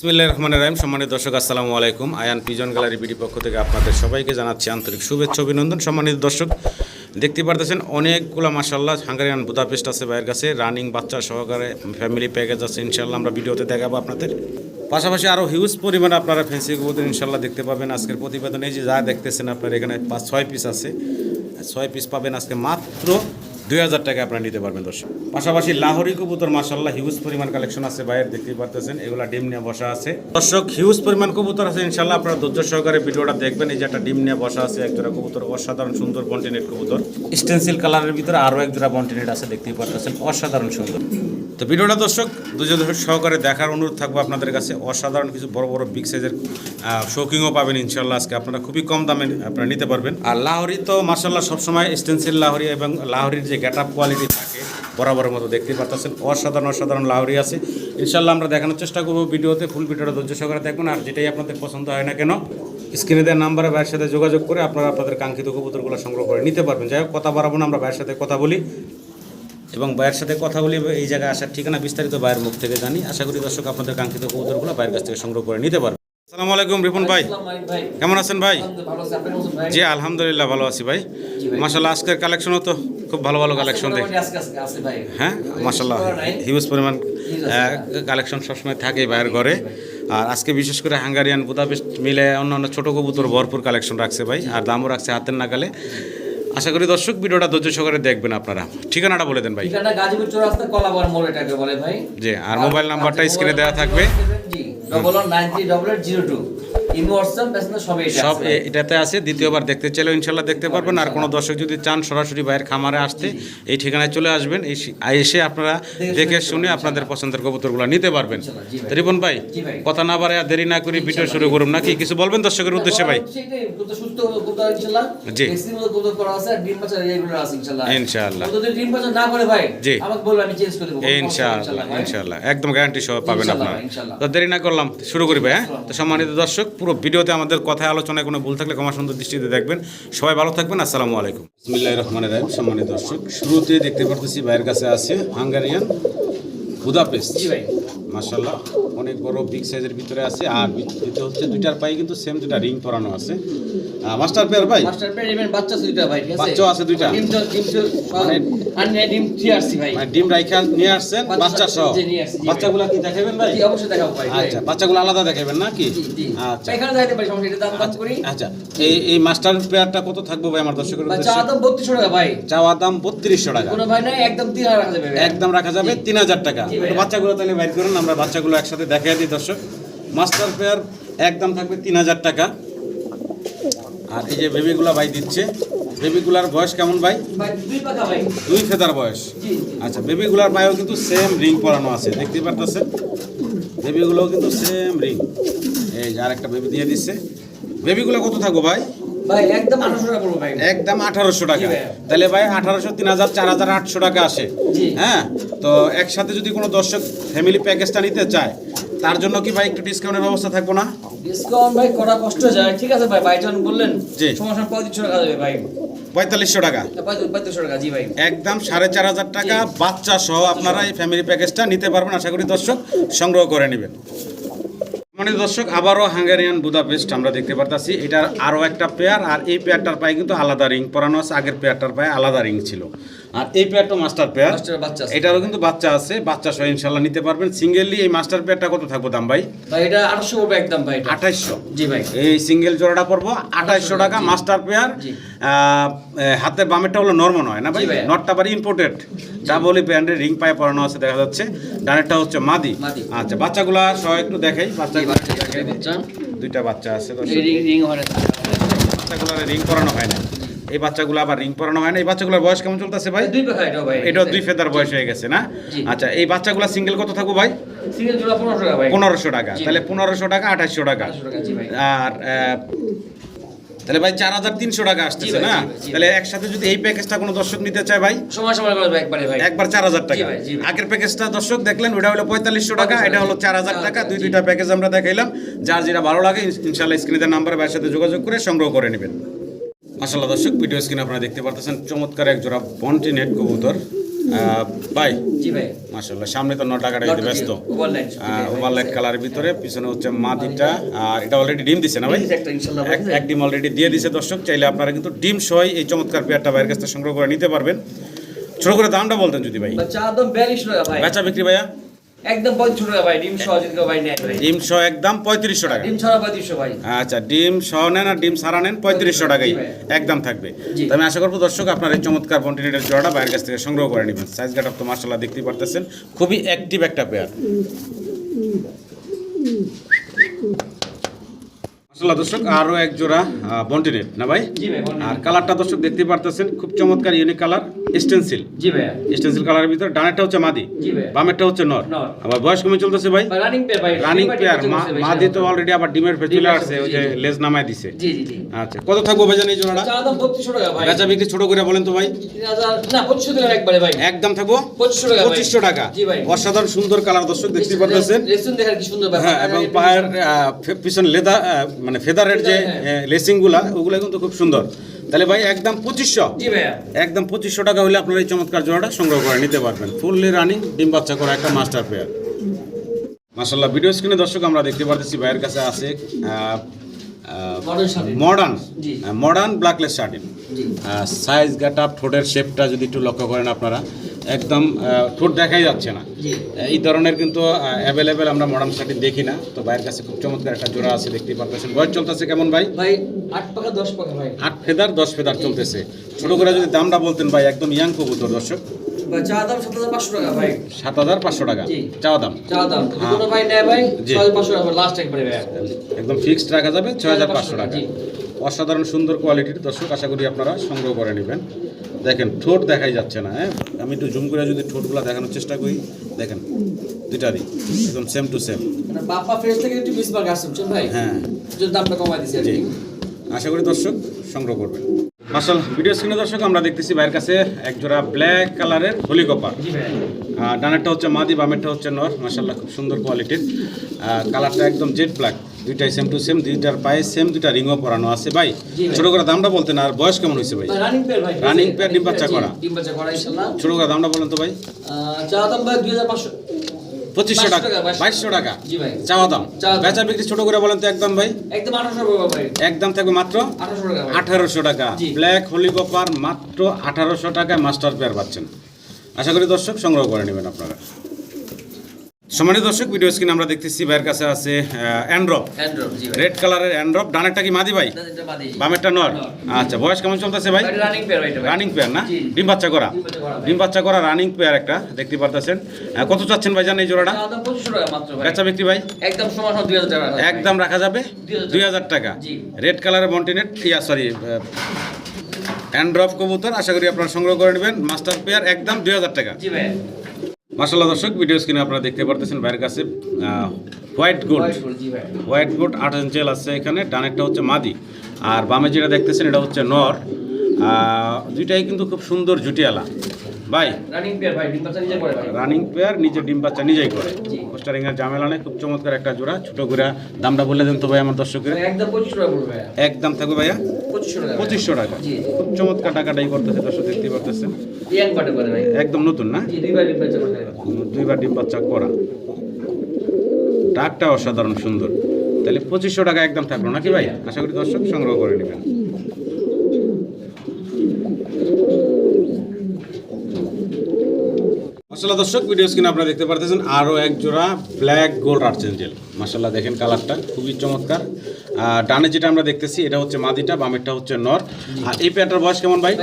বিসমিল্লাহ রহমান রাহিম। সম্মানিত দর্শক, আসসালামু আলাইকুম। আয়ান পিজন গ্যালারি বিডি পক্ষ থেকে আপনাদের সবাইকে জানাচ্ছি আন্তরিক শুভেচ্ছা, অভিনন্দন। সম্মানিত দর্শক, দেখতে পারতেছেন অনেকগুলো মাসাল্লাহ হাঙ্গারিয়ান বুদাপেস্ট আছে ভাইয়ের কাছে। রানিং বাচ্চা সহকারে ফ্যামিলি প্যাকেজ আছে ইনশাল্লাহ আমরা ভিডিওতে দেখাবো আপনাদের। পাশাপাশি আরও হিউজ পরিমাণে আপনারা ফ্যান্সি ইনশাল্লাহ দেখতে পাবেন। আজকের প্রতিবেদনে যে যা দেখতেছেন আপনার, এখানে পাঁচ ছয় পিস আছে। ছয় পিস পাবেন আজকে মাত্র দুই হাজার টাকা আপনারা নিতে পারবেন, দর্শক। পাশাপাশি লাহোরি কবুতর মাসাল্লাহ হিউজ পরিমাণ কালেকশন আছে বাইরে দেখতেই পারতেছেন, এগুলা ডিম নিয়ে বসা আছে। দর্শক হিউজ পরিমাণ কবুতর আছে ইনশাল্লাহ আপনারা ধৈর্য সহকারে ভিডিওটা দেখবেন, এই যে একটা ডিম নিয়ে বসা আছে একজোড়া কবুতর, অসাধারণ সুন্দর বন্টিনেট কবুতর। স্টেন্সিল কালারের ভিতরে আরও একজোড়া বন্টিনেট আছে, দেখতেই পারতেছেন, অসাধারণ সুন্দর। তো ভিডিওটা, দর্শক দুজন সহকারে দেখার অনুরোধ থাকব আপনাদের কাছে, অসাধারণ কিছু বড় বড় বিগ সাইজের শৌকিংও পাবেন ইনশাল্লাহ আজকে আপনারা খুবই কম দামে আপনারা নিতে পারবেন। আর লাহরি তো মার্শাল্লাহ সবসময় স্টেন্সিল লাহরি এবং লাহোরির যে গেট আপ কোয়ালিটি থাকে, বরাবরের মতো দেখতে পারতেছেন। অসাধারণ অসাধারণ লাউরি আছে। ইনশাল্লাহ আমরা দেখানোর চেষ্টা করব ভিডিওতে, ফুল ভিডিওটা ধৈর্য সহকারে দেখবেন। আর যেটাই আপনাদের পছন্দ হয় না কেন, স্ক্রিনে দেওয়ার নাম্বারে ভাইয়ের সাথে যোগাযোগ করে আপনারা আপনাদের কাঙ্ক্ষিত কবুতরগুলো সংগ্রহ করে নিতে পারবেন। যাই হোক, কথা বাড়াবো না, আমরা ভাইয়ের সাথে কথা বলি। এবং ভাইয়ের সাথে কথা বলি, এই জায়গায় আসার ঠিকানা বিস্তারিত ভাইয়ের মুখ থেকে জানি। আশা করি দর্শক আপনাদের কাঙ্ক্ষিত কবুতরগুলো ভাইয়ের কাছ থেকে সংগ্রহ করে নিতে পারবেন আসসালামু আলাইকুম রিপন ভাই। কেমন আছেন ভাই? জি আলহামদুলিল্লাহ ভালো আছি ভাই। মাসাল্লাহ আজকের কালেকশনও তো খুব ভালো ভালো কালেকশন দেখ। হ্যাঁ মাসাল্লাহ হিউজ পরিমাণ। কালেকশন সবসময় থাকে ভাইয়ের ঘরে। আর আজকে বিশেষ করে হাঙ্গারিয়ান বুদাপেস্ট মিলে অন্যান্য ছোট কবুতর ভরপুর কালেকশন রাখছে ভাই আর দামও রাখছে হাতের নাগালে। আশা করি দর্শক ভিডিওটা ধৈর্য সহকারে দেখবেন আপনারা। ঠিকানাটা বলে দেন ভাই। ঠিকানা গাজীপুর চৌরাস্তা কলাবর মোড় এটাকে বলে ভাই। জি আর মোবাইল নাম্বারটা স্ক্রিনে দেওয়া থাকবে। Double one nine three double eight zero two সব এটাতে আছে দ্বিতীয়বার দেখতে চাইলেও ইনশাল্লাহ দেখতে পারবেন। আর কোনো দর্শক যদি চান সরাসরি বাইরের খামারে আসতে এই ঠিকানায় চলে আসবেন। এই এসে আপনারা দেখে শুনে আপনাদের পছন্দের কবুতরগুলো নিতে পারবেন। ইনশাল্লাহ, ভাই। রিপন ভাই কথা না বাড়ে দেরি না করি ভিডিও শুরু করুন। নাকি কিছু বলবেন দর্শকের উদ্দেশ্যে ভাই? ইনশাল্লাহ। জি। ইনশাল্লাহ। ইনশাআল্লাহ ভাই। একদম গ্যারান্টি সহ পাবেন আপনারা। তো দেরি না করলাম শুরু করি ভাই হ্যাঁ? তো সম্মানিত দর্শক পুরো ভিডিওতে আমাদের কথায় আলোচনায় কোনো ভুল থাকলে ক্ষমা সুন্দর দৃষ্টিতে দেখবেন। সবাই ভালো থাকবেন আসসালামু আলাইকুম। বিসমিল্লাহ রহমান রহিম সম্মানিত দর্শক শুরুতে দেখতে পারতেছি ভাইয়ের কাছে আছে হাঙ্গারিয়ান বুদাপেস্ট। জি ভাই। মাশাল্লাহ অনেক বড় বিগ সাইজের ভিতরে আছে আর ভিতরে হচ্ছে দুইটার পায়ে কিন্তু সেম দুইটা রিং পরানো আছে। মাস্টার পেয়ার ভাই? মাস্টার পেয়ার ইভেন বাচ্চা আছে দুইটা ভাই ঠিক আছে? বাচ্চাও আছে দুইটা? ডিম ডিম মানে- আর নিয়ে ডিম থ্রি আসছি ভাই। মানে ডিম রাইখা নিয়ে আসছেন বাচ্চা বাচ্চা সহ? নিয়ে। বাচ্চাগুলো কি দেখাবেন ভাই? জি অবশ্যই দেখাবো ভাই আচ্ছা বাচ্চাগুলো আলাদা দেখাবেন নাকি জি জি। আচ্ছা। এখানে যাইতে পারি সমস্যা এটা দাম দাম করি। আচ্ছা। এই এই মাস্টার পেয়ারটা কত থাকবে ভাই আমার দর্শকের উদ্দেশ্যে? চা দাম বত্রিশশো টাকা ভাই। চাওয়া দাম বত্রিশশো টাকা। কোনো ভাই নাই একদম তিন হাজার রাখা যাবে একদম রাখা যাবে তিন হাজার টাকা। বাচ্চাগুলো তাহলে বাইর করুন আমরা বাচ্চাগুলো একসাথে দেখাই দিই দর্শক। মাস্টার পেয়ার একদম থাকবে তিন হাজার টাকা। আর এই যে বেবিগুলা ভাই দিচ্ছে বেবিগুলার বয়স কেমন ভাই? দুই ফেদার বয়স। আচ্ছা বেবিগুলার পায়েও কিন্তু সেম রিং পরানো আছে দেখতেই পারতেছেন? বেবিগুলোও কিন্তু সেম রিং এই যে আর একটা বেবি দিয়ে দিচ্ছে। বেবিগুলো কত থাকব ভাই? একদম আঠারোশো টাকা তাহলে ভাই আঠারোশো তিন হাজার চার হাজার আটশো টাকা আসে। হ্যাঁ? তো একসাথে যদি কোনো দর্শক ফ্যামিলি প্যাকেজটা নিতে চায় তার জন্য কি ভাই একটু ডিসকাউন্টের ব্যবস্থা থাকব না? ডিসকাউন্ট ভাই করা কষ্ট যায়। ঠিক আছে ভাই ভাইজান বললেন জি। সমস্যা পঁয়ত্রিশশো টাকা দেবে ভাই। পঁয়তাল্লিশশো টাকা? পঁয়ত্রিশশো টাকা জি ভাই। একদম সাড়ে চার হাজার টাকা বাচ্চা সহ আপনারা এই ফ্যামিলি প্যাকেজটা নিতে পারবেন। আশা করি দর্শক সংগ্রহ করে নেবেন। মানে দর্শক আবারও হাঙ্গারিয়ান বুদাপেস্ট আমরা দেখতে পারতাছি। এটার আরও একটা পেয়ার আর এই পেয়ারটার পায়ে কিন্তু আলাদা রিং পরানো আছে। আগের পেয়ারটার পায়ে আলাদা রিং ছিল। আর এই পেয়ারটা মাস্টার পেয়ার বাচ্চা এটারও কিন্তু বাচ্চা আছে বাচ্চা সহ ইনশাল্লাহ নিতে পারবেন। সিঙ্গেললি এই মাস্টার পেয়ারটা কত থাকব দাম ভাই? ভাই এটা আটশো পড়বে একদম ভাই এটা। আঠাইশশো। জি ভাই। এই সিঙ্গেল জোড়াটা পড়ব আঠাইশশো টাকা মাস্টার পেয়ার। হাতের বামেরটা হলো নর্মাল নয় না ভাই। নটটা বাড়ি ইম্পোর্টেড ডাবলি ব্র্যান্ডের রিং পায়ে পরানো আছে দেখা যাচ্ছে। ডানেরটা হচ্ছে মাদি। আচ্ছা বাচ্চাগুলা সহ একটু দেখাই বাচ্চা। দুইটা বাচ্চা আছে হয় বাচ্চাগুলো রিং পরানো হয় না এই বাচ্চাগুলো আবার রিং পরানো হয় না। এই বাচ্চাগুলোর বয়স কেমন চলতেছে ভাই? দুই ভাই। এটাও দুই ফেদার বয়স হয়ে গেছে না? আচ্ছা এই বাচ্চাগুলো সিঙ্গেল কত থাকব ভাই? সিঙ্গেল জোড়া পনেরোশো টাকা ভাই। পনেরোশো টাকা। তাহলে পনেরোশো টাকা আঠাশশো টাকা। আর তাহলে ভাই চার হাজার তিনশো টাকা আসতেছে না? তাহলে একসাথে যদি এই প্যাকেজটা কোনো দর্শক নিতে চায় ভাই? সময় সময় করে একবারে ভাই। একবার চার হাজার টাকা। আগের প্যাকেজটা দর্শক দেখলেন ওটা হলো পঁয়তাল্লিশশো টাকা এটা হলো চার হাজার টাকা। দুই দুইটা প্যাকেজ আমরা দেখাইলাম। যার যেটা ভালো লাগে ইনশাল্লাহ স্ক্রিনের নাম্বারে ভাইয়ের সাথে যোগাযোগ করে সংগ্রহ করে নেবেন। মাসাল্লাহ দর্শক ভিডিও স্ক্রিনে আপনারা দেখতে পারতেছেন চমৎকার এক জোড়া বন্টি নেট কবুতর। ভাই জি ভাই। মাশাল্লাহ সামনে তো ন টাকাটা দিতে ব্যস্ত। ওভারলাইট কালারের ভিতরে পিছনে হচ্ছে মাদিটা আর এটা অলরেডি ডিম দিছে না ভাই? এক ডিম অলরেডি দিয়ে দিছে দর্শক চাইলে আপনারা কিন্তু ডিম সহ এই চমৎকার পেয়ারটা বাইরের কাছ থেকে সংগ্রহ করে নিতে পারবেন। ছোট করে দামটা বলতেন যদি ভাই। বাচ্চা একদম 42 টাকা ভাই। বেচা বিক্রি ভাইয়া? একদম 35 টাকা ভাই ডিম সহ যদি ভাই নেয় ডিম সহ একদম পঁয়ত্রিশশো টাকা। ডিম ছাড়া 3500 ভাই। আচ্ছা ডিম সহ নেন আর ডিম নেন পঁয়ত্রিশশো টাকাই একদম থাকবে। তো আমি আশা করব দর্শক আপনার এই চমৎকার জোড়াটা বাইরের কাছ থেকে সংগ্রহ করে নেবেন। সাইজ গাটা তো মার্শাল্লাহ দেখতেই পারতেছেন খুবই অ্যাক্টিভ একটা পেয়ার দর্শক আরও এক জোড়া বন্টিনেট না ভাই। আর কালারটা দর্শক দেখতে পারতেছেন খুব চমৎকার ইউনিক কালার স্টেন্সিল জি ভাই স্টেন্সিল কালারের ভিতরে ডানেরটা হচ্ছে মাদি বামেরটা হচ্ছে নর। আবার বয়স কমে চলতেছে ভাই। রানিং পে ভাই রানিং পেয়ার মাদি তো অলরেডি আবার ডিমের ফের চলে আসছে ওই যে। লেজ নামায় দিছে। জি জি জি। আচ্ছা কত থাকব ভাইজান এই জোড়াটা? চা দাম 3200 টাকা ভাই। বেচা বিক্রি ছোট করে বলেন তো ভাই। 3000 না 2500 টাকা একবারে ভাই। একদম থাকব? 2500 টাকা ভাই। পঁচিশশো টাকা। জি ভাই। অসাধারণ সুন্দর কালার দর্শক দেখতে রেসুন দেখার কি সুন্দর ব্যাপার। হ্যাঁ এবং পায়ের আহ, পিছন লেদা মানে ফেদারের যে হ্যাঁ। লেসিংগুলা ওগুলো কিন্তু খুব সুন্দর। তাহলে ভাই একদম পঁচিশশো। একদম পঁচিশশো টাকা হলে আপনার এই চমৎকার জোড়াটা সংগ্রহ করে নিতে পারবেন। ফুললি রানিং ডিম বাচ্চা করা একটা মাস্টার পেয়ার মাসাল্লাহ ভিডিও স্ক্রিনে দর্শক আমরা দেখতে পারতেছি ভাইয়ের কাছে আছে মডার্ন মডার্ন ব্ল্যাকলেস শার্টিন সাইজ গ্যাট আপ ঠোঁটের শেপটা যদি একটু লক্ষ্য করেন আপনারা। একদম ঠোঁট দেখাই যাচ্ছে না। এই ধরনের কিন্তু অ্যাভেলেবেল আমরা মডার্ন শার্টিন দেখি না। তো ভাইয়ের কাছে খুব চমৎকার একটা জোড়া আছে দেখতে পারতেছেন। বয়স চলতেছে কেমন ভাই? ভাই 8 টাকা 10 টাকা ভাই। আট ফেদার দশ ফেদার চলতেছে। ছোট করে যদি দামটা বলতেন ভাই একদম ইয়াং কবুতর দর্শক। ভাই চা দাম 7500 টাকা ভাই। সাত হাজার পাঁচশো টাকা। চাওয়া দাম। দাম। হ্যাঁ। কোনো ভাই নেয় ভাই জি। 6500 টাকা লাস্ট একবারে একদম ফিক্সড রাখা যাবে ছয় হাজার পাঁচশো টাকা। অসাধারণ সুন্দর কোয়ালিটির দর্শক আশা করি আপনারা সংগ্রহ করে নেবেন। দেখেন ঠোঁট দেখাই যাচ্ছে না হ্যাঁ? আমি একটু জুম করে যদি ঠোঁটগুলো দেখানোর চেষ্টা করি দেখেন দুইটারই একদম same to same Bappa fresh থেকে একটু মিস মার্ক আসছে ভাই? হ্যাঁ। যদি দামটা কমাই দিছি জি। আশা করি দর্শক সংগ্রহ করবেন। আসল ভিডিও স্ক্রিনে দর্শক আমরা দেখতেছি ভাইয়ের কাছে এক জোড়া ব্ল্যাক কালারের হোলি কপার ডানেরটা হচ্ছে মাদি বামেরটা হচ্ছে নর। মাসাল্লাহ খুব সুন্দর কোয়ালিটির কালারটা একদম জেড ব্ল্যাক দুইটাই সেম টু সেম দুইটার পায়ে সেম দুইটা রিংও পরানো আছে ভাই। ছোট করে দামটা বলতেন আর বয়স কেমন হয়েছে ভাই? রানিং পেয়ার ডিম বাচ্চা করা। ডিম বাচ্চা করা ইনশাআল্লাহ। ছোট করে দামটা বলেন তো ভাই। চা দাম ভাই 2500 পঁচিশশো টাকা বাইশশো টাকা। জি ভাই। চাওয়া দাম। বেচা বিক্রি ছোট করে বলেন তো একদম ভাই। একদম 1800 টাকা ভাই। একদম থাকবে মাত্র 1800 টাকা আঠারোশো টাকা। ব্ল্যাক হোলি কপার মাত্র আঠারোশো টাকায় মাস্টার পেয়ার পাচ্ছেন। আশা করি দর্শক সংগ্রহ করে নেবেন আপনারা। সম্মানিত দর্শক ভিডিও স্ক্রিন আমরা দেখতেছি ভাইয়ের কাছে আছে অ্যান্ড্রপ রেড কালারের অ্যান্ড্রপ ডানেরটা কি মাদি ভাই? বামেরটা নর। আচ্ছা বয়স কেমন চলতেছে ভাই? রানিং পেয়ার ভাই রানিং পেয়ার না? ডিম বাচ্চা করা। ডিম বাচ্চা করা রানিং পেয়ার একটা দেখতে পারতেছেন। কত চাচ্ছেন ভাই জান এই জোড়াটা? চা 2500 টাকা মাত্র ভাই। বেচা বিক্রি ভাই? একদম সমান সমান 2000 টাকা একদম রাখা যাবে? 2000 দুই হাজার টাকা। জি। রেড কালারের মন্টিনেট ইয়া সরি অ্যান্ড্রপ কবুতর আশা করি আপনারা সংগ্রহ করে নেবেন। মাস্টার পেয়ার একদম দুই হাজার টাকা। জি ভাই। মাসাল্লাহ দর্শক ভিডিও স্ক্রিনে আপনারা দেখতে পারতেছেন ভাইয়ের কাছে হোয়াইট গোল্ড হোয়াইট গোল্ড, আট ইঞ্চেল আছে এখানে ডানেরটা হচ্ছে মাদি। আর বামে যেটা দেখতেছেন এটা হচ্ছে নর। দুইটাই কিন্তু খুব সুন্দর জুটিয়ালা। ভাই। রানিং পেয়ার ভাই ডিম বাচ্চা নিজে করে ভাই। রানিং পেয়ার নিজে ডিম বাচ্চা নিজেই করে। পোস্টারিং এর ঝামেলা নেই খুব চমৎকার একটা জোড়া ছোট করে। দামটা বলে দেন তো ভাই আমার দর্শকের। একদম 2500 টাকা পড়বে একদম থাকবে ভাইয়া? পঁচিশশো টাকা। খুব চমৎকার টাকাটাই করতেছে দর্শক দেখতে পারতেছেন। ভাই। একদম নতুন না? দুইবার ডিম বাচ্চা করে। দুইবার ডিম বাচ্চা করা। ডাকটা অসাধারণ সুন্দর। তাহলে পঁচিশশো টাকা একদম থাকল নাকি ভাই? আশা করি দর্শক সংগ্রহ করে নেবেন। মাসাল্লাহ দর্শক ভিডিও স্ক্রিনে আপনারা দেখতে পারতেছেন আরও এক জোড়া ব্ল্যাক গোল্ড আর্চেঞ্জেল মাসাল্লাহ দেখেন কালারটা খুবই চমৎকার। আর ডানে যেটা আমরা দেখতেছি এটা হচ্ছে মাদিটা বামেরটা হচ্ছে নর। আর এই প্যাটার বয়স কেমন ভাই?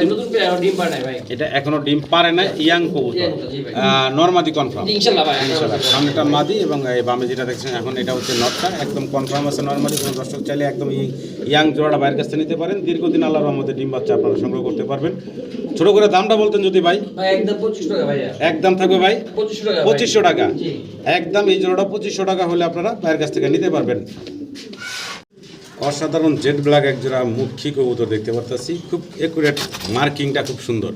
এটা এখনও ডিম পারে না ইয়াং কবুতর। ভাই। নর্মাদি কনফার্ম ইনশাআল্লাহ ভাই ইনশাআল্লাহ সামনেটা মাদি এবং এই বামে যেটা দেখছেন এখন এটা হচ্ছে নরটা একদম কনফার্ম আছে নর্মালি কোনো দর্শক চাইলে একদম ইয়াং জোড়াটা বাইরের কাছ নিতে পারেন। দীর্ঘদিন আল্লাহর রহমতে ডিম বাচ্চা আপনারা সংগ্রহ করতে পারবেন। ছোট করে দামটা বলতেন যদি ভাই। ভাই একদম 2500 টাকা ভাই একদম থাকবে ভাই? 2500 টাকা। পঁচিশশো টাকা। একদম এই জোড়াটা পঁচিশশো টাকা হলে আপনারা বাইরের কাছ থেকে নিতে পারবেন। অসাধারণ জেড ব্ল্যাক এক জোড়া মুখী কবুতর দেখতে পারতেছি। খুব একুরেট মার্কিংটা খুব সুন্দর।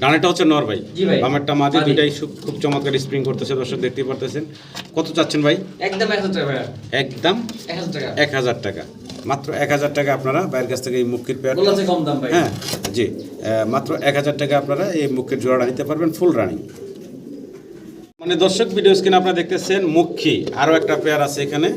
ডানেটা হচ্ছে নর ভাই। বামেরটা মাদি মাদি। দুইটাই খুব- চমৎকার স্প্রিং করতেছে দর্শক দেখতে পারতেছেন। কত চাচ্ছেন ভাই? একদম 1000 টাকা একদম এক হাজার টাকা। মাত্র এক হাজার টাকা আপনারা বাইরের কাছ থেকে এই মুক্তির পেয়ার হ্যাঁ জি। মাত্র এক হাজার টাকা আপনারা এই মুখের জোড়াটা নিতে পারবেন ফুল রানিং মানে দর্শক ভিডিও স্ক্রিনে আপনারা দেখতেছেন মুখী। আরও একটা পেয়ার আছে এখানে।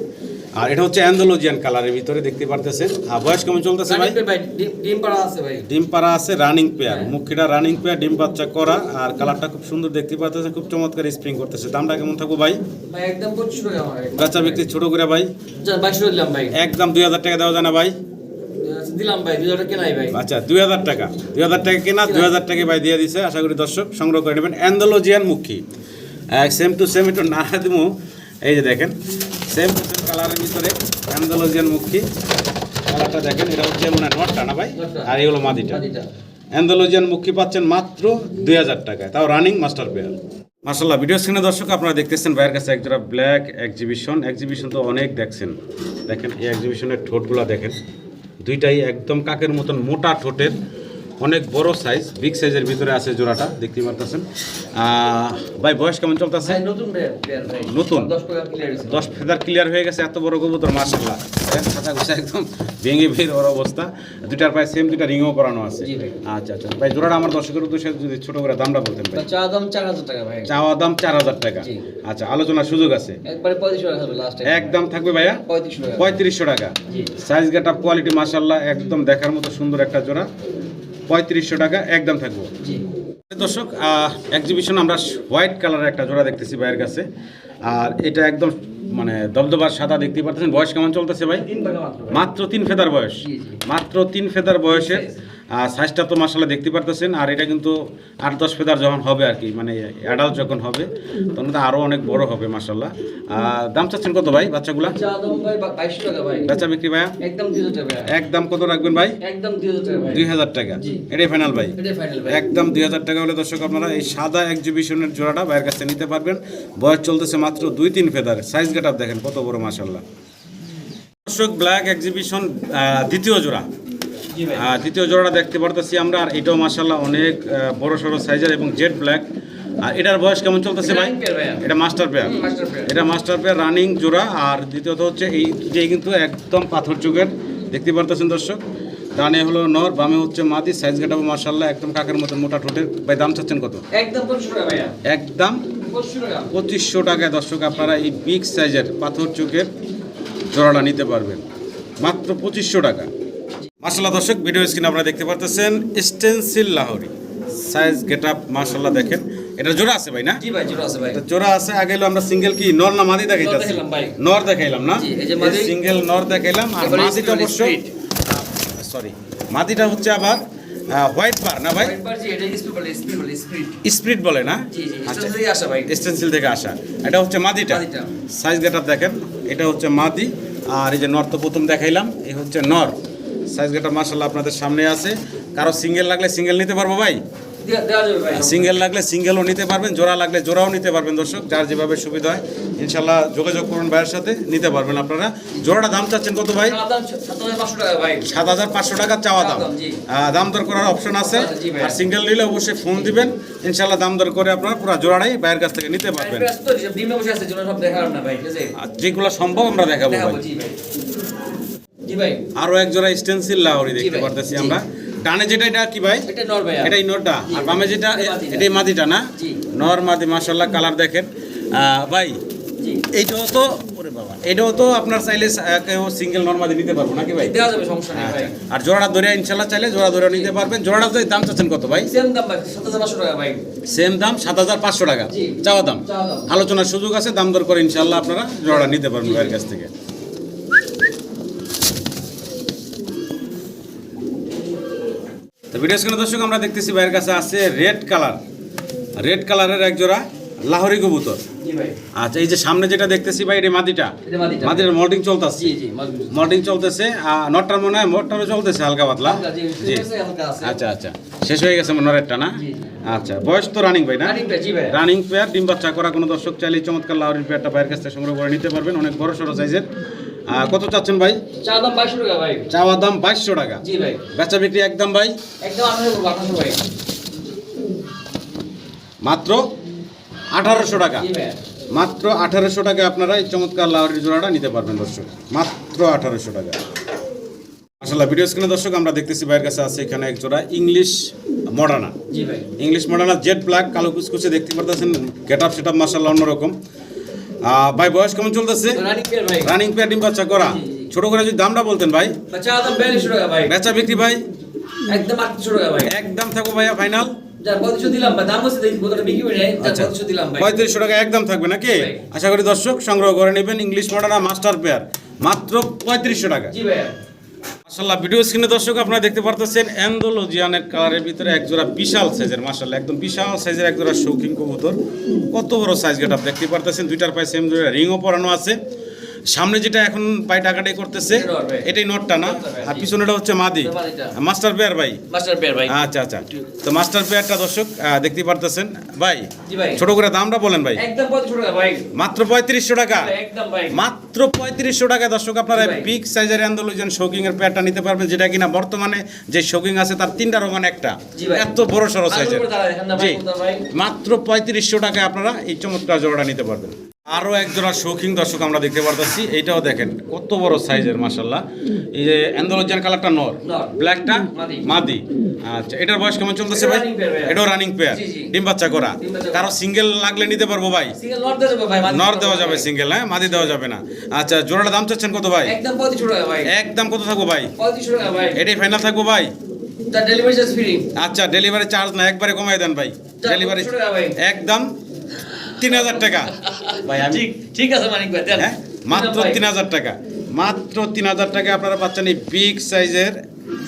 আর এটা হচ্ছে অ্যান্ডোলজিয়ান কালারের ভিতরে দেখতে পারতেছেন। আর বয়স কেমন চলতেছে ভাই? ডিম- পাড়া আছে ভাই। ডিম পাড়া আছে রানিং পেয়ার মুখিটা রানিং পেয়ার ডিম বাচ্চা করা। আর কালারটা খুব সুন্দর দেখতে পাচ্ছেন খুব চমৎকার স্প্রিং করতেছে। দামটা কেমন থাকব ভাই? ভাই একদম বাচ্চা বিক্রি ছোট করে ভাই। একদম দুই হাজার টাকা দেওয়া যায় না ভাই। আচ্ছা, দিলাম ভাই দুই হাজার কেনাই ভাই। আচ্ছা দুই হাজার টাকা। দুই হাজার টাকা কেনা দুই হাজার টাকা ভাই দিয়ে দিছে। আশা করি দর্শক সংগ্রহ করে নেবেন। অ্যান্ডোলজিয়ান মুখী। সেম টু সেম একটু না দিমু। এই যে দেখেন সেম টু সেম কালারের ভিতরে অ্যান্ডোলজিয়ান মুখী কালারটা দেখেন এটা হচ্ছে মানে নটটা না ভাই? আর এগুলো মাদিটা। অ্যান্ডোলজিয়ান মুখী পাচ্ছেন মাত্র দুই হাজার টাকায়। তাও রানিং মাস্টার পেয়ার। মার্শাল্লাহ ভিডিও স্ক্রিনে দর্শক আপনারা দেখতেছেন ভাইয়ের কাছে একজোড়া ব্ল্যাক এক্সিবিশন এক্সিবিশন তো অনেক দেখছেন। দেখেন এই এক্সিবিশনের ঠোঁটগুলো দেখেন। দুইটাই একদম কাকের মতন মোটা ঠোঁটের। অনেক বড় সাইজ বিগ সাইজের ভিতরে আছে জোড়াটা দেখতে পারতেছেন। ভাই বয়স কেমন চলতেছে? নতুন? দশ ফেদার ক্লিয়ার হয়ে গেছে এত বড় কবুতর মার্শাল্লাহ খাঁচা ঘুষা একদম ভেঙে বের ওর অবস্থা। দুটার প্রায় সেম দুটা রিংও করানো আছে। আচ্ছা আচ্ছা। ভাই জোড়াটা আমার দর্শকের উদ্দেশ্যে যদি ছোট করে দামটা বলতেন ভাই। ভাই চা দাম চার হাজার টাকা ভাই। চাওয়া দাম চার হাজার টাকা। আচ্ছা আলোচনার সুযোগ আছে? একদম থাকবে ভাইয়া? পঁয়ত্রিশশো টাকা। সাইজ গেট আপ কোয়ালিটি মাসাল্লাহ একদম দেখার মতো সুন্দর একটা জোড়া। পঁয়ত্রিশশো টাকা একদম থাকব। দর্শক এক্সিবিশন আমরা হোয়াইট কালারের একটা জোড়া দেখতেছি ভাইয়ের কাছে। আর এটা একদম মানে দবদবার সাদা দেখতে পারতেছেন। বয়স কেমন চলতেছে ভাই? মাত্র। তিন ফেদার বয়স। মাত্র তিন ফেদার বয়সের আর সাইজটা তো মাসাল্লাহ দেখতে পারতেছেন আর এটা কিন্তু আট দশ ফেদার যখন হবে আর কি মানে অ্যাডাল্ট যখন হবে তখন তো আরও অনেক বড় হবে মাসাল্লাহ আর দাম চাচ্ছেন কত ভাই বাচ্চাগুলা? বেচা বিক্রি ভাইয়া? একদম দুই ভাই একদম কত রাখবেন ভাই? দুই হাজার টাকা। এটাই ফাইনাল ভাই? একদম দুই হাজার টাকা হলে দর্শক আপনারা এই সাদা এক্সিবিশনের জোড়াটা বাইরের কাছে নিতে পারবেন। বয়স চলতেছে মাত্র দুই তিন ফেদার। সাইজ গেট দেখেন কত বড় মাসাল্লাহ দর্শক ব্ল্যাক এক্সিবিশন দ্বিতীয় জোড়া। দ্বিতীয় জোড়াটা দেখতে পারতেছি আমরা আর এটাও মাসাল্লাহ অনেক বড় সড়ো সাইজের এবং জেড ব্ল্যাক আর এটার বয়স কেমন চলতেছে ভাই। এটা মাস্টার পেয়ার। এটা মাস্টার পেয়ার রানিং জোড়া আর দ্বিতীয়ত হচ্ছে এই যে কিন্তু একদম পাথর যুগের দেখতে পারতেছেন দর্শক। ডানে হলো নর বামে হচ্ছে মাদি সাইজ গেটাবো মার্শাল্লাহ একদম কাকের মতো মোটা ঠোঁটের। ভাই দাম চাচ্ছেন কত? একদম পঁচিশশো টাকায় দর্শক আপনারা এই বিগ সাইজের পাথর চোখের জোড়াটা নিতে পারবেন। মাত্র পঁচিশশো টাকা। মার্শাল্লাহ দর্শক ভিডিও স্ক্রিনে আপনারা দেখতে পারতেছেন stencil Lahori. Size get up মার্শাল্লাহ দেখেন। এটা জোড়া আছে ভাই না? জি ভাই জোড়া আছে ভাই। এটা জোড়া আছে আগে হলো আমরা সিঙ্গেল কি নর না মাদি দেখাইতাছি? দেখাইলাম ভাই। নর দেখাইলাম না? জি, এই যে মাদি। সিঙ্গেল নর দেখাইলাম আর মাদিটা অবশ্য সরি মাদিটা হচ্ছে আবার হোয়াইট বার না ভাই? স্প্রিট বলে না? জি জি আচ্ছা স্টেনসিল থেকে আসা। এটা হচ্ছে মাদিটা। মাদিটা। সাইজ গেট আপ দেখেন এটা হচ্ছে মাদি আর এই যে নর তো প্রথম দেখাইলাম এই হচ্ছে নর। সাইজ গেট মার্শাল্লাহ আপনাদের সামনে আছে। কারও সিঙ্গেল লাগলে সিঙ্গেল নিতে পারব ভাই? সিঙ্গেল লাগলে সিঙ্গেলও নিতে পারবেন জোড়া লাগলে জোড়াও নিতে পারবেন দর্শক যার যেভাবে সুবিধা হয়। ইনশাল্লাহ যোগাযোগ করুন ভাইয়ের সাথে নিতে পারবেন আপনারা। জোড়াটা দাম চাচ্ছেন কত ভাই? সাত হাজার পাঁচশো টাকা চাওয়া দাম। দাম, দর করার অপশন আছে। আর সিঙ্গেল নিলে অবশ্যই ফোন দিবেন। ইনশাল্লাহ দাম দর করে আপনারা পুরো জোড়াটাই ভাইয়ের কাছ থেকে নিতে পারবেন। যেগুলো সম্ভব আমরা দেখাবো দেখাবো ভাই। জি ভাই। আরও এক জোড়া স্টেনসিল লাহরি দেখতে পারতেছি আমরা। ডানে যেটা এটা কি ভাই? এটা নর ভাইয়া। এটাই নরটা। আর বামে যেটা এটাই মাদিটা না? নর মাদি মাশাল্লাহ কালার দেখেন। ভাই এইটাও তো ওরে বাবা এটাও তো আপনার চাইলে কেউ সিঙ্গেল নরমাদি নিতে পারব নাকি ভাই? দেওয়া যাবে সমস্যা নেই ভাই। আচ্ছা। আর জোড়াটা ধরে ইনশাল্লাহ চাইলে জোড়া ধরে নিতে পারবেন। জোড়াটা তো দাম চাচ্ছেন কত ভাই? সেম দাম ভাই সাত হাজার পাঁচশো টাকা ভাই। সেম দাম সাত হাজার পাঁচশো টাকা। চাওয়া দাম। দাম। আলোচনার সুযোগ আছে দাম দর করে ইনশাল্লাহ আপনারা জোড়াটা নিতে পারবেন ভাইয়ের কাছ থেকে। তো ভিডিও স্ক্রিনে দর্শক আমরা দেখতেছি ভাইয়ের কাছে আছে রেড কালার। রেড কালারের এক জোড়া লাহোরি কবুতর। আচ্ছা এই যে সামনে যেটা দেখতেছি ভাই এটা মাদিটা। মাদিটার মল্টিং চলতেছে। মল্টিং চলতেছে। আর নটটার মনে হয় মোটটারও চলতেছে হালকা পাতলা। জি। আচ্ছা আচ্ছা। শেষ হয়ে গেছে মনে নরেরটা না। আচ্ছা বয়স তো রানিং ভাই না। রানিং পেয়ার ডিম বাচ্চা করা কোনো দর্শক চাইলে চমৎকার লাউরির পেয়ারটা বাইরের কাছ থেকে সংগ্রহ করে নিতে পারবেন। অনেক বড় সড়ো সাইজের কত চাচ্ছেন ভাই? চা দাম বাইশশো টাকা ভাই। চাওয়া দাম বাইশশো টাকা। জি ভাই। বেচা বিক্রি একদম ভাই? একদম আঠারো ভাই। মাত্র আঠারোশো টাকা। মাত্র আঠারোশো টাকা আপনারা এই চমৎকার লাউরির জোড়াটা নিতে পারবেন দর্শক। মাত্র আঠারোশো টাকা। আসলে ভিডিও স্ক্রিনে দর্শক আমরা দেখতেছি ভাইয়ের কাছে আছে এখানে এক জোড়া English Modena English Modena jet black কালো কুচকুচে দেখতে পারতেছেন? গেট আপ সেট আপ মার্শাল্লাহ অন্যরকম। ভাই বয়স কেমন চলতেছে? রানি পেয়ার ডিম বাচ্চা করা। ছোট করে যদি দামটা বলতেন ভাই। বেচা বিক্রি ভাই? একদম থাকো একদম ভাইয়া ফাইনাল পঁয়ত্রিশশো আচ্ছা। পঁয়ত্রিশশো টাকা একদম থাকবে নাকি। আশা করি দর্শক সংগ্রহ করে নেবেন। ইংলিশ মডার্না মাস্টার পেয়ার মাত্র পঁয়ত্রিশশো টাকা। মাশাল্লাহ ভিডিও স্ক্রিনে দর্শক আপনারা দেখতে পারতেছেন, অ্যান্ডোলজিয়ানের কালারের ভিতরে এক জোড়া বিশাল সাইজের মাসাল্লাহ একদম বিশাল সাইজের এক জোড়া শৌখিন কবুতর। কত বড় সাইজ গেট দেখতে পারতেছেন, দুইটার পায়ে সেম জোড়া রিংও পরানো আছে। সামনে যেটা এখন পাই টাকাটাই করতেছে। এটাই নটটা না? আর। পিছনেটা হচ্ছে মাদি। মাস্টার পেয়ার ভাই? মাস্টার পেয়ার ভাই। আচ্ছা আচ্ছা। তো মাস্টার পেয়ারটা দর্শক দেখতে পারতেছেন। ভাই ছোট করে দামটা বলেন ভাই। একদম ভাই। মাত্র পঁয়ত্রিশশো টাকা। একদম ভাই। মাত্র পঁয়ত্রিশশো টাকা দর্শক আপনারা বিগ সাইজের অ্যান্ডোলজিয়ান শৌকিং এর প্যাডটা নিতে পারবেন যেটা কিনা বর্তমানে যে শৌকিং আছে তার তিনটা রোমান একটা। এত বড় সড়ো সাইজের জি। মাত্র পঁয়ত্রিশশো টাকায় আপনারা এই চমৎকার জোড়াটা নিতে পারবেন। আরও এক জোড়া শৌখিন দর্শক আমরা দেখতে পারতেছি। এইটাও দেখেন কত বড় সাইজের মাসাল্লাহ এই যে অ্যান্ডোলজিয়ান কালারটা নর। ব্ল্যাকটা মাদি। আচ্ছা এটার বয়স কেমন চলতেছে ভাই। এটাও রানিং পেয়ার। ডিম বাচ্চা করা। কারও। সিঙ্গেল লাগলে নিতে পারব ভাই? নর দেওয়া যাবে সিঙ্গেল হ্যাঁ? মাদি দেওয়া যাবে না। আচ্ছা জোড়াটা দাম চাচ্ছেন কত ভাই? একদম কত থাকব ভাই? এটাই ফাইনাল থাকব ভাই? ডেলিভারি চার্জ ফ্রি আচ্ছা ডেলিভারি চার্জ না একবারে কমাই দেন ভাই। ডেলিভারি একদম তিন হাজার টাকা। ভাই আমি ঠিক আছে মানিক ভাই দেন। হ্যাঁ? মাত্র তিন হাজার টাকা। মাত্র তিন হাজার টাকা আপনারা পাচ্ছেন এই বিগ সাইজের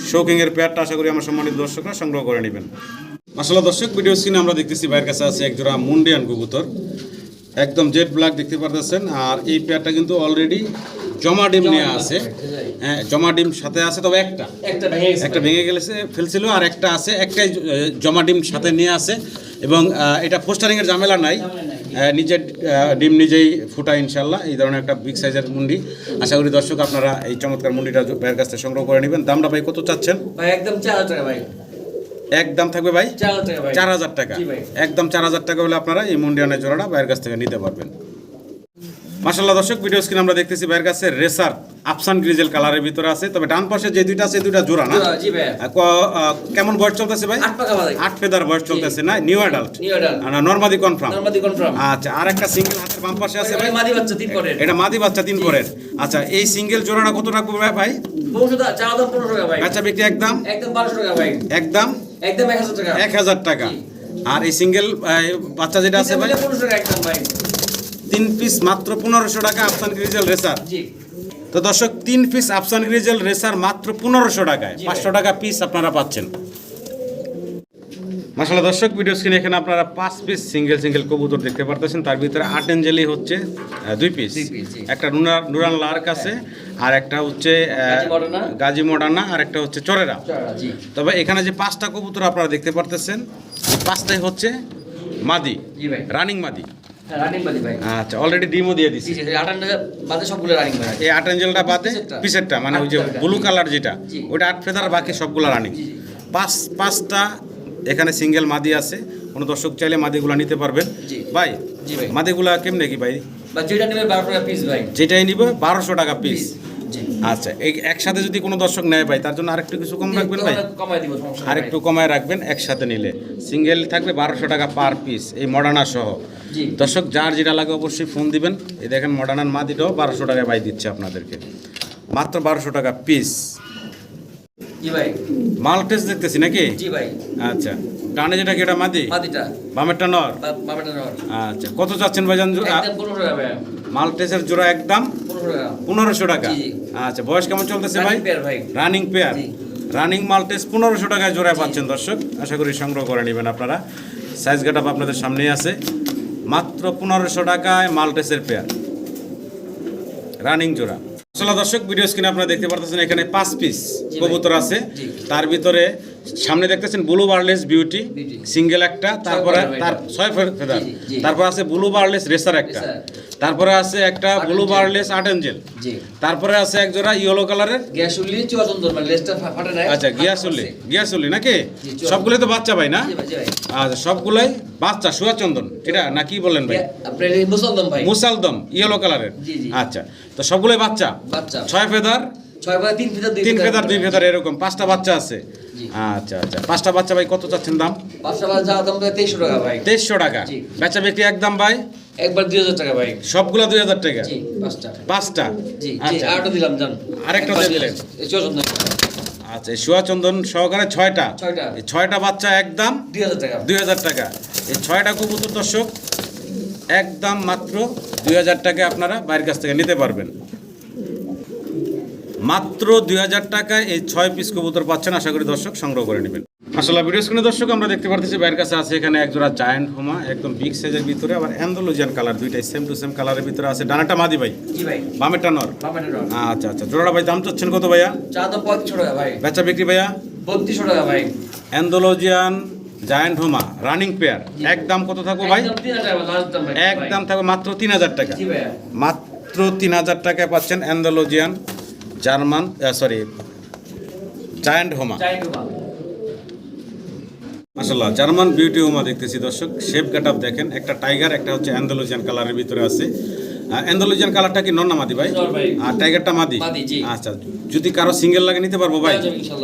শৌকিং এর পেয়ারটা। আশা করি আমার সম্মানিত দর্শকরা সংগ্রহ করে নেবেন। আসলে দর্শক ভিডিও স্ক্রিনে আমরা দেখতেছি ভাইয়ের কাছে আছে এক জোড়া মুন্ডিয়ান কবুতর। একদম জেড ব্ল্যাক দেখতে পারতেছেন। আর এই পেয়ারটা কিন্তু অলরেডি জমা ডিম নিয়ে আছে। হ্যাঁ জমা ডিম সাথে আছে তবে একটা। একটা ভেঙে গেছে। ফেলছিল আর একটা আছে একটাই জমা ডিম সাথে নিয়ে আছে। এবং এটা পোস্টারিং এর ঝামেলা নাই। নিজের ডিম নিজেই ফুটা ইনশাল্লাহ এই ধরনের একটা বিগ সাইজের মুন্ডি। আশা করি দর্শক আপনারা এই চমৎকার মুন্ডিটা ভাইয়ের কাছ থেকে সংগ্রহ করে নেবেন। দামটা ভাই কত চাচ্ছেন? ভাই একদম চার হাজার টাকা ভাই। একদম থাকবে ভাই? চার হাজার টাকা চার হাজার টাকা। একদম চার হাজার টাকা হলে আপনারা এই মুন্ডিয়ানের জোড়াটা ভাইয়ের কাছ থেকে নিতে পারবেন। মাসাল্লাহ দর্শক ভিডিও স্ক্রিন আমরা দেখতেছি ভাইয়ের কাছে রেসার আফসান গ্রিজেল কালারের ভিতরে আছে। তবে ডান পাশে যে দুইটা আছে দুইটা জোড়া না? কেমন বয়স চলতেছে ভাই? আট ফেদার বয়স চলতেছে না? নিউ অ্যাডাল্ট নর্মাদি কনফার্ম আচ্ছা আর একটা সিঙ্গেল হাতের বাম পাশে আছে ভাই? মাদি বাচ্চা তিন করে এটা মাদি বাচ্চা তিন পরের। আচ্ছা এই সিঙ্গেল জোড়াটা কত টাকা ভাই। বাচ্চা বিক্রি একদম? একদম বারোশো টাকা ভাই। একদম? একদম এক হাজার টাকা। আর এই সিঙ্গেল বাচ্চা যেটা আছে ভাই? পনেরোশো টাকা একদম ভাই। তিন পিস মাত্র পনেরোশো টাকা আফসান গ্রিজেল রেসার তো দর্শক তিন পিস আফসান গ্রিজেল রেসার মাত্র পনেরোশো টাকায়। পাঁচশো টাকা পিস আপনারা পাচ্ছেন। মাসাল্লাহ দর্শক ভিডিও স্ক্রিনে এখানে আপনারা পাঁচ পিস সিঙ্গেল সিঙ্গেল কবুতর দেখতে পারতেছেন। তার ভিতরে আট এঞ্জেলি হচ্ছে দুই পিস একটা নুরা- নুরান লার্ক আছে আর একটা হচ্ছে গাজী মডার্না আর একটা হচ্ছে চরেরা। তবে এখানে যে পাঁচটা কবুতর আপনারা দেখতে পারতেছেন পাঁচটাই হচ্ছে মাদি রানিং মাদি। আচ্ছা অলরেডি ডিমও দিয়ে দিছি। জি জি আটান্ন বাদে সবগুলো রানিং এই আট এঞ্জেলটা বাদে পিসেরটা মানে ওই যে ব্লু কালার যেটা আট ফেদার বাকি সবগুলো রানিং। পাঁচ পাঁচটা এখানে সিঙ্গেল মাদি আছে। কোনো দর্শক চাইলে মাদিগুলা নিতে পারবেন। ভাই মাদিগুলা কেমনে কি ভাই? যেটা নেবে বারো টাকা পিস ভাই। যেটাই নিবে বারোশো টাকা পিস আচ্ছা এই একসাথে যদি কোনো দর্শক নেয় ভাই তার জন্য আরেকটু কিছু কম রাখবেন ভাই? আরেকটু কমায় রাখবেন একসাথে নিলে। সিঙ্গেল থাকবে বারোশো টাকা পার পিস এই মডার্না সহ। দর্শক যার যেটা লাগে অবশ্যই ফোন দিবেন। এই দেখেন মডার্নার মাদিটাও বারোশো টাকায় বাই দিচ্ছে আপনাদেরকে। মাত্র বারোশো টাকা পিস জি ভাই। মাল টেস্ট দেখতেছি নাকি? ভাই। আচ্ছা। ডানে যেটা কি এটা মাদি? মাদিটা। বামেরটা নর? বা- বাবাটা নেওয়ার আচ্ছা কত চাচ্ছেন ভাইজান একদম পনেরোশো টাকা মাল টেস্টের জোড়া একদম? পনেরোশো টাকা। আচ্ছা বয়স কেমন চলতেছে ভাই? রানিং পেয়ার রানিং পেয়ার জি। মাল টেস্ট পনেরোশো টাকায় জোড়ায় পাচ্ছেন দর্শক। আশা করি সংগ্রহ করে নেবেন আপনারা। সাইজ গাট আপনাদের সামনেই আছে। মাত্র পনেরোশো টাকায় মাল টেস্টের পেয়ার রানিং জোড়া। আসলে দর্শক ভিডিও স্ক্রিনে আপনারা দেখতে পারতেছেন এখানে পাঁচ পিস কবুতর আছে। তার ভিতরে সামনে দেখতেছেন ব্লু বার্লেস বিউটি সিঙ্গেল একটা তারপরে তার। ছয় ফেদার। তারপর আছে ব্লু বার্লেস রেসার একটা। তারপরে আছে একটা ব্লু বার্লেস আট এঞ্জেল। তারপরে আছে এক জোড়া ইয়েলো কালারের। গ্যাস উল্লি মানে লেজটা ফাটে আচ্ছা গিয়াসুলি। গিয়াসুলি নাকি? সবগুলোই তো বাচ্চা ভাই না? আচ্ছা সবগুলাই বাচ্চা সুয়াচন্দন। এটা না কি বললেন ভাই? মুসলদম ভাই। মুসালদম ইয়েলো কালারের। জি, জি। আচ্ছা তো সবগুলোই বাচ্চা? বাচ্চা। ছয় ফেদার? ছয় বাই তিন ফেদার দুই ফেদার এরকম। পাঁচটা বাচ্চা আছে। আচ্ছা আচ্ছা। পাঁচটা বাচ্চা ভাই কত চাচ্ছেন দাম? পাঁচটা যা দাম তেইশশো টাকা ভাই। তেইশশো টাকা। বেচা বিক্রি একদম ভাই? একবার দুই হাজার টাকা ভাই। সবগুলা দুই হাজার টাকা? পাঁচটা। পাঁচটা? জি জি আচ্ছা। আরেকটা দিলাম জান। আরেকটা দিলেন। আচ্ছা সহকারে ছয়টা? ছয়টা। ছয়টা বাচ্চা একদম? দুই হাজার টাকা। দুই হাজার টাকা। এই ছয়টা কবুতর দর্শক একদম মাত্র দুই হাজার টাকা আপনারা বাইরের কাছ থেকে নিতে পারবেন। মাত্র দুই হাজার টাকায় এই ছয় পিস কবুতর পাচ্ছেন। আশা করি দর্শক সংগ্রহ করে নেবেন। আসলে ভিডিও স্ক্রিনে দর্শক আমরা দেখতে পারতেছি বাইরের কাছে আছে এখানে একজোড়া জায়ান্ট হোমা একদম বিগ সাইজের ভিতরে আবার অ্যান্ডোলজিয়ান কালার দুইটাই সেম টু সেম কালারের ভিতরে আছে। ডানাটা মাদি ভাই? জি ভাই। বামেরটা নর? আচ্ছা আচ্ছা জোড়াটা ভাই দাম চাচ্ছেন কত ভাইয়া? বেচা বিক্রি ভাইয়া? বত্রিশশো টাকা ভাই। Andalusian giant homer running pair একদম কত থাকব ভাই? একদম থাকবে মাত্র তিন হাজার টাকা। মাত্র তিন হাজার টাকায় পাচ্ছেন অ্যান্ডোলজিয়ান জার্মান সরি জায়ান্ট হোমা মাসাল্লাহ জার্মান বিউটি হোমা দেখতেছি দর্শক। শেপ আপ দেখেন একটা টাইগার একটা হচ্ছে অ্যান্ডালোজিয়ান কালারের ভিতরে আছে। অ্যান্ডোলজিয়ান কালারটা কি নন না মাদি ভাই? আর টাইগারটা মাদি? মাদি, জি। আচ্ছা যদি কারও সিঙ্গেল লাগে নিতে পারব ভাই?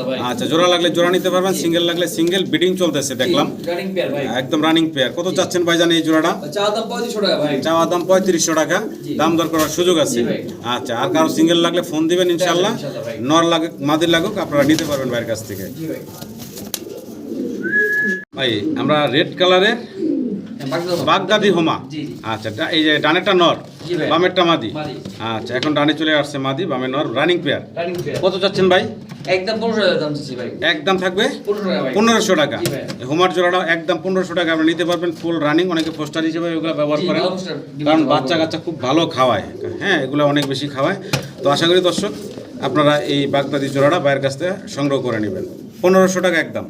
ভাই। আচ্ছা জোড়া লাগলে জোড়া নিতে পারবেন সিঙ্গেল লাগলে সিঙ্গেল বিডিং চলতেছে দেখলাম। ভাই। একদম রানিং পেয়ার কত চাচ্ছেন ভাইজান এই জোড়াটা? চা দাম পঁয়ত্রিশশো টাকা ভাই। চাওয়া দাম পঁয়ত্রিশশো টাকা। দাম দর করার সুযোগ আছে। আচ্ছা আর কারও সিঙ্গেল লাগলে ফোন দিবেন ইনশাল্লাহ। নর লাগুক মাদির লাগুক আপনারা নিতে পারবেন ভাইয়ের কাছ থেকে। ভাই। ভাই আমরা রেড কালারের হ্যাঁ। বাগদাদি হোমা। আচ্ছা এই যে ডানেরটা নর। ভাই। বামেরটা মাদি। মাদি। আচ্ছা এখন ডানে চলে আসছে মাদি বামে নর রানিং পেয়ার কত চাচ্ছেন ভাই? একদম পনেরোশো দাম চাচ্ছি ভাই। একদম থাকবে? পনেরোশো টাকা হোমার জোড়াটা একদম পনেরোশো টাকা। আপনি নিতে পারবেন ফুল রানিং অনেকে পোস্টার হিসেবে এগুলো ব্যবহার করেন। কারণ বাচ্চা কাচ্চা খুব ভালো খাওয়ায়। হ্যাঁ এগুলো অনেক বেশি খাওয়ায়। তো আশা করি দর্শক আপনারা এই বাগদাদি জোড়াটা বাইরের কাছ থেকে সংগ্রহ করে নেবেন। পনেরোশো টাকা একদম।